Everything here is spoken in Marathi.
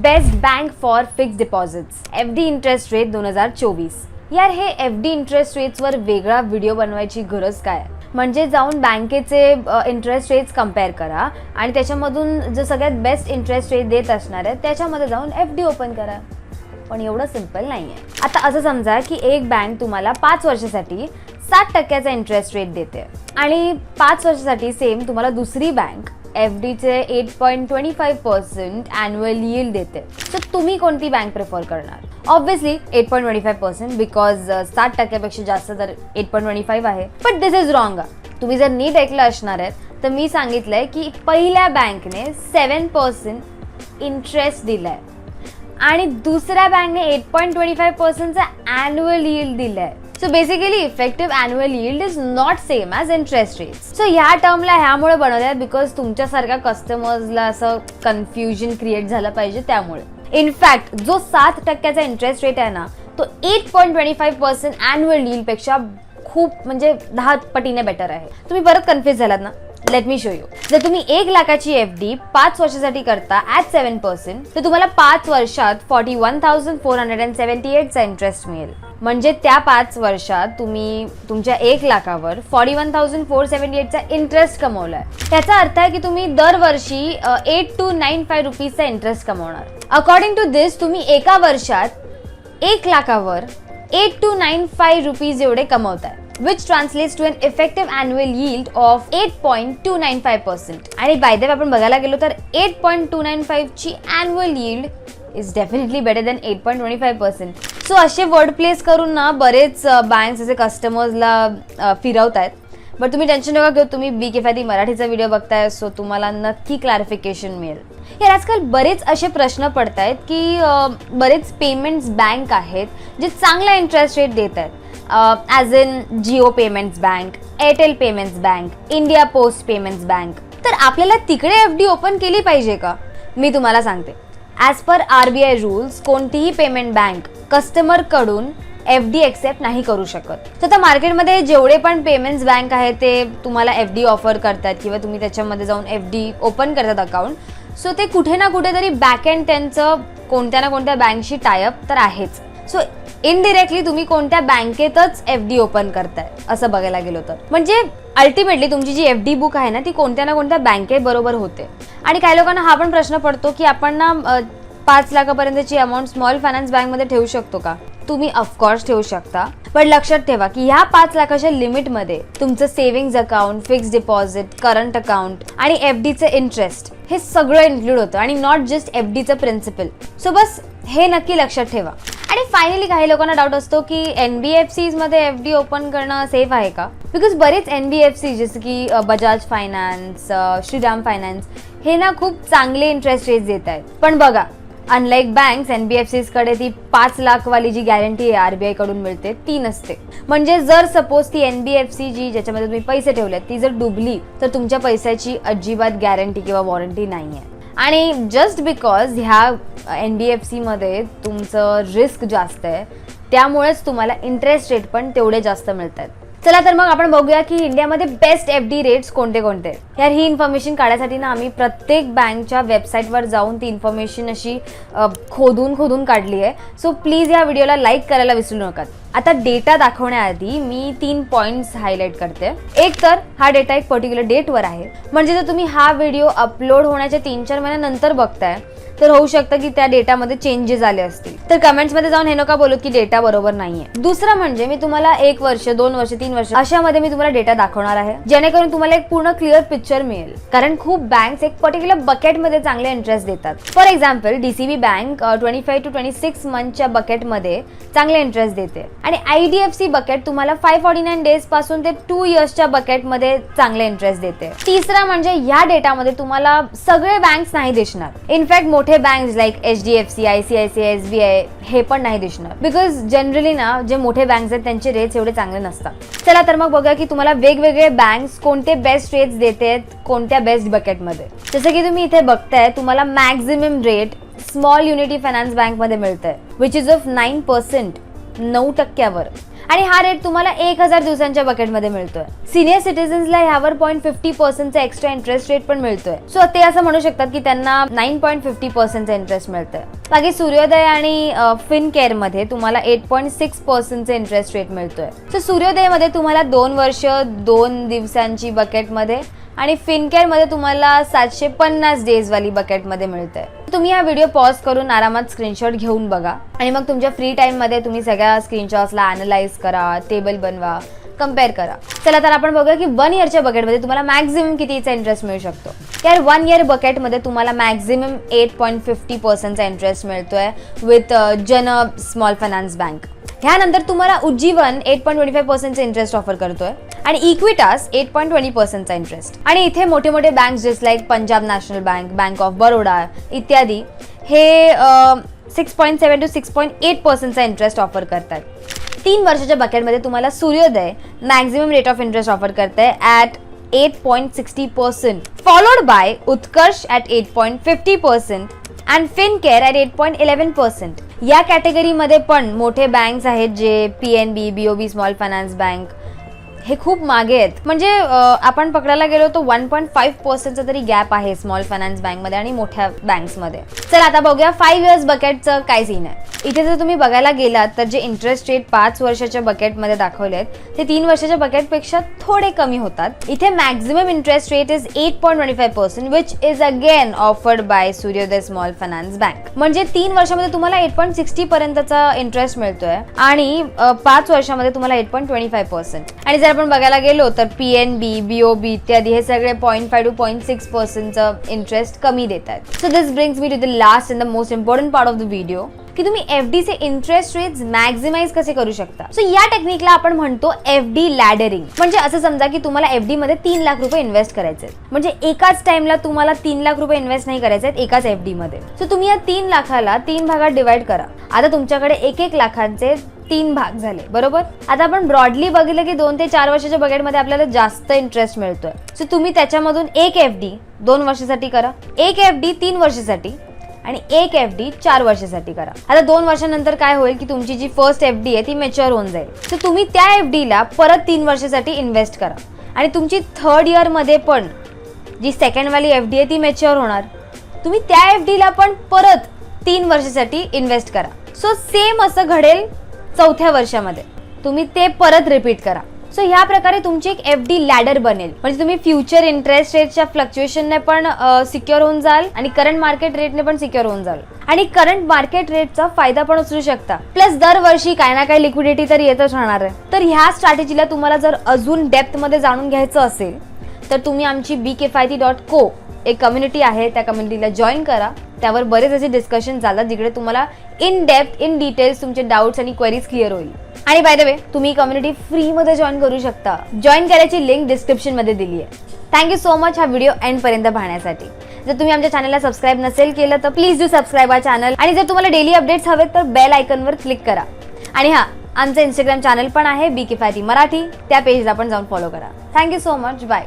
Best bank for fix deposits F D interest rate दोन हजार चोवीस. यार हे एफ डी इंटरेस्ट रेट्सवर वेगळा व्हिडिओ बनवायची गरज काय? आहे? म्हणजे जाऊन बँकेचे इंटरेस्ट रेट्स कंपेअर करा आणि त्याच्यामधून जो सगळ्यात बेस्ट इंटरेस्ट रेट देत असणार आहे त्याच्यामध्ये जाऊन एफ डी ओपन करा. पण एवढं सिंपल नाही आहे आता असं समजा की एक बँक तुम्हाला पाच वर्षासाठी सात टक्क्याचा इंटरेस्ट रेट देते आणि पाच वर्षासाठी सेम तुम्हाला दुसरी बँक एफ डीचे eight point twenty five percent annual yield देते. तर तुम्ही कोणती बँक प्रिफर करणार? Obviously eight point twenty five percent because सात टक्क्यापेक्षा जास्त तर एट पॉईंट ट्वेंटी फाईव्ह आहे. बट दिस इज रॉंग तुम्ही जर नीट ऐकलं असणार आहेत तर मी सांगितलंय की पहिल्या बँकने सेवन पर्सेंट इंटरेस्ट दिलाय. आणि दुसऱ्या बँकने एट पॉईंट ट्वेंटी फाईव्ह पर्सेंटचा अॅन्युअल yield दिलाय. So basically effective annual yield is not same as interest rate so ह्या टर्मला ह्यामुळे बनवल्या बिकॉज तुमच्यासारख्या कस्टमर्सला असं कन्फ्युजन क्रिएट झालं पाहिजे त्यामुळे. इनफॅक्ट जो सात टक्क्याचा इंटरेस्ट रेट आहे ना तो eight point twenty five percent annual yield पेक्षा खूप म्हणजे दहा पटीने बेटर आहे. तुम्ही परत कन्फ्युज झालात ना? लेट मी शो यू जर तुम्ही एक लाखाची एफ डी पाच वर्षासाठी करता ॲट सेवन पर्सेंट तर तुम्हाला पाच वर्षात forty one thousand four hundred and seventy एटचा interest मिळेल. म्हणजे त्या पाच वर्षात तुम्ही तुमच्या एक लाखावर forty one thousand four seventy एटचा interest कमवलाय. त्याचा अर्थ आहे की तुम्ही दरवर्षी एट टू नाईन फाय रुपीजचा इंटरेस्ट कमवणार. अकॉर्डिंग टू दिस तुम्ही एका वर्षात एक लाखावर eight two nine five rupees एवढे कमवताय. Which translates to an effective annual yield of eight point two nine percent आणि बाय द आपण बघायला गेलो तर एट पॉईंट टू नाईन फाईव्हची yield is definitely better than eight point twenty percent so असे वर्ड प्लेस करून ना बरेच बँक्स असे कस्टमर्सला फिरवत आहेत बट तुम्ही टेन्शन नका घेऊ तुम्ही बी केफायती मराठीचा व्हिडिओ बघताय सो तुम्हाला नक्की क्लॅरिफिकेशन मिळेल. यार आजकाल बरेच असे प्रश्न पडत आहेत की बरेच पेमेंट्स बँक आहेत जे चांगला इंटरेस्ट रेट देत आहेत as in Jio payments bank Airtel payments bank India post payments bank तर आपल्याला तिकडे एफ डी ओपन केली पाहिजे का? मी तुम्हाला सांगते. As per R B I rules कोणतीही पेमेंट बँक कस्टमरकडून एफ डी एक्सेप्ट नाही करू शकत. तर आता मार्केटमध्ये जेवढे पण पेमेंट्स बँक आहे ते तुम्हाला एफ डी ऑफर करतात किंवा तुम्ही त्याच्यामध्ये जाऊन एफ डी ओपन करतात अकाउंट सो ते कुठे ना कुठेतरी बॅक अँड त्यांचं कोणत्या ना कोणत्या बँकशी टायअप तर आहेच. सो इनडिरेक्टली तुम्ही कोणत्या बँकेतच एफ डी ओपन करताय असं बघायला गेलो तर. म्हणजे अल्टिमेटली तुमची जी एफ डी बुक आहे ना ती कोणत्या ना कोणत्या बँकेबरोबर होते. आणि काही लोकांना हा पण प्रश्न पडतो की आपण ना पाच लाखापर्यंतची अमाऊंट स्मॉल फायनान्स बँकमध्ये ठेवू शकतो का? तुम्ही ऑफकोर्स ठेवू शकता. पण लक्षात ठेवा की ह्या पाच लाखाच्या लिमिटमध्ये तुमचं savings account fix deposit current account आणि एफ डीचं इंटरेस्ट हे सगळं इन्क्लूड होतं. आणि नॉट जस्ट एफ डीचं प्रिन्सिपल सो बस हे नक्की लक्षात ठेवा. आणि फायनली काही लोकांना डाऊट असतो की एन बी एफमध्ये एफ डी ओपन करणं सेफ आहे का? बिकॉज बरेच एन बी एफ सी जसं की बजाज फायनान्स श्रीराम फायनान्स हे ना खूप चांगले इंटरेस्ट रेट देत आहेत. पण बघा अनलाईक बँक्स एन बी एफकडे ती पाच लाखवाली जी गॅरंटी आहे आर बी कडून मिळते ती नसते. म्हणजे जर सपोज ती एन बी एफ सी जी ज्याच्यामध्ये तुम्ही पैसे ठेवलेत ती जर डुबली तर तुमच्या पैशाची अजिबात गॅरंटी किंवा वॉरंटी नाही आहे आणि जस्ट बिकॉज ह्या एन बी एफ सीमध्ये तुमचं रिस्क जास्त आहे त्यामुळेच तुम्हाला इंटरेस्ट रेट पण तेवढे जास्त मिळत आहेत चला तर मग आपण बघूया की इंडियामध्ये बेस्ट एफ डी रेट्स कोणते कोणते? आहेत. यार ही इन्फॉर्मेशन काढायसाठी ना आम्ही प्रत्येक बँकच्या वेबसाईटवर जाऊन ती इन्फॉर्मेशन अशी खोदून खोदून काढली आहे. सो प्लीज या व्हिडिओला लाईक करायला विसरू नका. आता डेटा दाखवण्याआधी मी तीन पॉईंट्स हायलाईट करते. एक तर हा डेटा एक पर्टिक्युलर डेटवर आहे. म्हणजे जर तुम्ही हा व्हिडिओ अपलोड होण्याच्या तीन चार महिन्यानंतर बघताय तर होऊ शकतं की त्या डेटामध्ये चेंजेस आले असतील. तर कमेंट्समध्ये जाऊन हे नका बोलू की डेटा बरोबर नाहीये. दुसरं म्हणजे मी तुम्हाला एक वर्ष दोन वर्ष तीन वर्ष अशामध्ये मी तुम्हाला डेटा दाखवणार आहे जेणेकरून तुम्हाला एक पूर्ण क्लिअर पिक्चर मिळेल. कारण खूप बँक्स एक पर्टिक्युलर बकेटमध्ये चांगले इंटरेस्ट देतात. For example DCB bank twenty five to twenty six मंथच्या बकेटमध्ये चांगले इंटरेस्ट देते. आणि आयडीएफसी बकेट तुम्हाला फाय फॉर्टी नाईन डेजपासून ते टू इयर्सच्या बकेटमध्ये चांगले इंटरेस्ट देते. तिसरा म्हणजे या डेटामध्ये तुम्हाला सगळे बँक्स नाही दिसणार. इनफॅक्ट मोठे मोठे banks like H D F C I C I C I S B I हे पण नाही दिसणार. बिकॉज जनरली ना जे मोठे बँक्स आहेत त्यांचे रेट्स एवढे चांगले नसतात. चला तर मग बघा की तुम्हाला वेगवेगळे बँक्स कोणते बेस्ट रेट्स देते कोणत्या बेस्ट बकेटमध्ये जसं की तुम्ही इथे बघताय तुम्हाला maximum rate small unity finance बँकमध्ये मिळतंय which is of nine percent नऊ टक्क्यावर. आणि हा रेट तुम्हाला एक हजार दिवसांच्या बकेटमध्ये मिळतोय. सिनियर सिटीजन्सला ह्यावर पॉईंट फिफ्टी पर्सेंटचा एक्स्ट्रा इंटरेस्ट रेट पण मिळतोय. सो ते असं म्हणू शकतात की त्यांना नाईन पॉईंट फिफ्टी पर्सेंटचा इंटरेस्ट मिळतोय. बाकी सूर्योदय आणि फिन केअरमध्ये तुम्हाला एट पॉईंट सिक्स पर्सेंटचा इंटरेस्ट रेट मिळतोय. सो सूर्योदयमध्ये तुम्हाला दोन वर्ष दोन दिवसांची बकेटमध्ये आणि फिनकेअरमध्ये तुम्हाला सातशे पन्नास डेजवाली बकेटमध्ये मिळते तुम्ही हा व्हिडिओ पॉज करून आरामात स्क्रीनशॉट घेऊन बघा. आणि मग तुमच्या फ्री टाईममध्ये तुम्ही सगळ्या स्क्रीनशॉट्सला अनालाइज करा टेबल बनवा कंपेअर करा. चला तर आपण बघूया की वन इयरच्या बकेटमध्ये तुम्हाला मॅक्झिमम कितीचा इंटरेस्ट मिळू शकतो? यार वन इयर बकेटमध्ये तुम्हाला मॅक्झिमम एट पॉईंट फिफ्टी पर्सेंटचा इंटरेस्ट मिळतोय with Jana small finance bank ह्यानंतर तुम्हाला Ujjivan eight point twenty five पर्सेंटचा interest offer करतोय. आणि इक्विटास एट पॉईंट ट्वेंटी पर्सेंटचा इंटरेस्ट आणि इथे मोठे मोठे bank just like Punjab national bank bank of Baroda इत्यादी हे six point seven two six point eight पर्सेंटचा interest offer करतात तीन वर्षाच्या बकेटमध्ये तुम्हाला Suryoday maximum rate of interest offer करते at eight point sixty percent followed by Utkarsh at eight point fifty percent and Fincare at eight point eleven percent या कॅटेगरीमध्ये पण मोठे बँक्स आहेत जे P N B B O B small finance bank हे खूप मागे आहेत. म्हणजे आपण पकडायला गेलो तर वन पॉईंट फाईव्ह पर्सेंटचा तरी गॅप आहे स्मॉल फायनान्स बँकमध्ये आणि मोठ्या बँक्समध्ये. चला आता बघूया फाईव्ह इयर्स बकेटचं काय सीन आहे. इथे जर तुम्ही बघायला गेलात तर जे इंटरेस्ट रेट पाच वर्षाच्या बकेटमध्ये दाखवले आहेत ते तीन वर्षाच्या बकेटपेक्षा थोडे कमी होतात. इथे maximum interest rate is eight point twenty five percent which is again offered by Suryoday small finance bank म्हणजे तीन वर्षामध्ये तुम्हाला एट पॉईंट सिक्स्टी पर्यंतचा इंटरेस्ट मिळतोय आणि पाच वर्षामध्ये तुम्हाला eight point twenty five percent आणि जर आपण बघायला गेलो तर P N B B O बी इत्यादी हे सगळे point five two point six पर्सेंटचं interest कमी देत आहेत. So this brings me to the last and the most important part of the video की तुम्ही एफ डीचे इंटरेस्ट रेट्स मॅक्झिमाइज कसे करू शकता? सो या टेक्निकला आपण म्हणतो एफ डी लॅडरिंग म्हणजे असं समजा की तुम्हाला एफ डी मध्ये तीन लाख रुपये इन्व्हेस्ट करायचे आहेत. म्हणजे एकाच टाइमला तुम्हाला तीन लाख रुपये इन्व्हेस्ट नाही करायचे आहेत एकाच एफ डी मध्ये. सो तुम्ही या तीन लाखाला तीन भागात डिवाइड करा. आता तुमच्याकडे एक एक लाखांचे तीन भाग झाले बरोबर? आता आपण ब्रॉडली बघितलं की दोन ते चार वर्षाच्या बकेटमध्ये आपल्याला जास्त इंटरेस्ट मिळतोय. सो तुम्ही त्याच्यामधून एक एफ डी दोन वर्षासाठी करा एक एफ डी तीन वर्षासाठी आणि एक एफ डी चार वर्षासाठी करा. आता दोन वर्षानंतर काय होईल की तुमची जी फर्स्ट एफ डी आहे ती मेच्युअर होऊन जाईल. तर तुम्ही त्या एफ डीला परत तीन वर्षासाठी इन्व्हेस्ट करा. आणि तुमची थर्ड इयरमध्ये पण जी सेकंडवाली एफ डी आहे ती मेच्युअर होणार. तुम्ही त्या एफ डीला पण परत तीन वर्षासाठी इन्व्हेस्ट करा. सो सेम असं घडेल चौथ्या वर्षामध्ये. तुम्ही ते परत रिपीट करा. सो ह्या प्रकारे तुमची एक एफ डी लॅडर बनेल. म्हणजे तुम्ही फ्युचर इंटरेस्ट रेटच्या फ्लक्च्युएशनने पण सिक्युअर होऊन जाल आणि करंट मार्केट रेटने पण सिक्युअर होऊन जाल. आणि करंट मार्केट रेटचा फायदा पण उचलू शकता. प्लस दरवर्षी काही ना काही लिक्विडिटी तर येतच राहणार आहे. तर ह्या स्ट्रॅटेजीला तुम्हाला जर अजून डेप्थमध्ये जाणून घ्यायचं असेल तर तुम्ही आमची बी के फायती डॉट को एक कम्युनिटी आहे त्या कम्युनिटीला जॉईन करा. त्यावर बरेच असे डिस्कशन झालं जिकडे तुम्हाला इन डेप्थ इन डिटेल्स तुमचे डाऊट्स आणि क्वेरीज क्लिअर होईल. आणि बाय द वे तुम्ही कम्युनिटी फ्रीमध्ये जॉईन करू शकता. जॉईन करायची लिंक डिस्क्रिप्शनमध्ये दिली आहे. थँक्यू सो मच हा व्हिडिओ एंड पर्यंत पाहण्यासाठी. जर तुम्ही आमच्या चॅनलला सबस्क्राईब नसेल केलं तर please do subscribe our channel आणि जर तुम्हाला डेली अपडेट्स हवेत तर बेल आयकनवर क्लिक करा. आणि हा आमचं इंस्टाग्राम चॅनल पण आहे बी के मराठी त्या पेजला पण जाऊन फॉलो करा. Thank you so much bye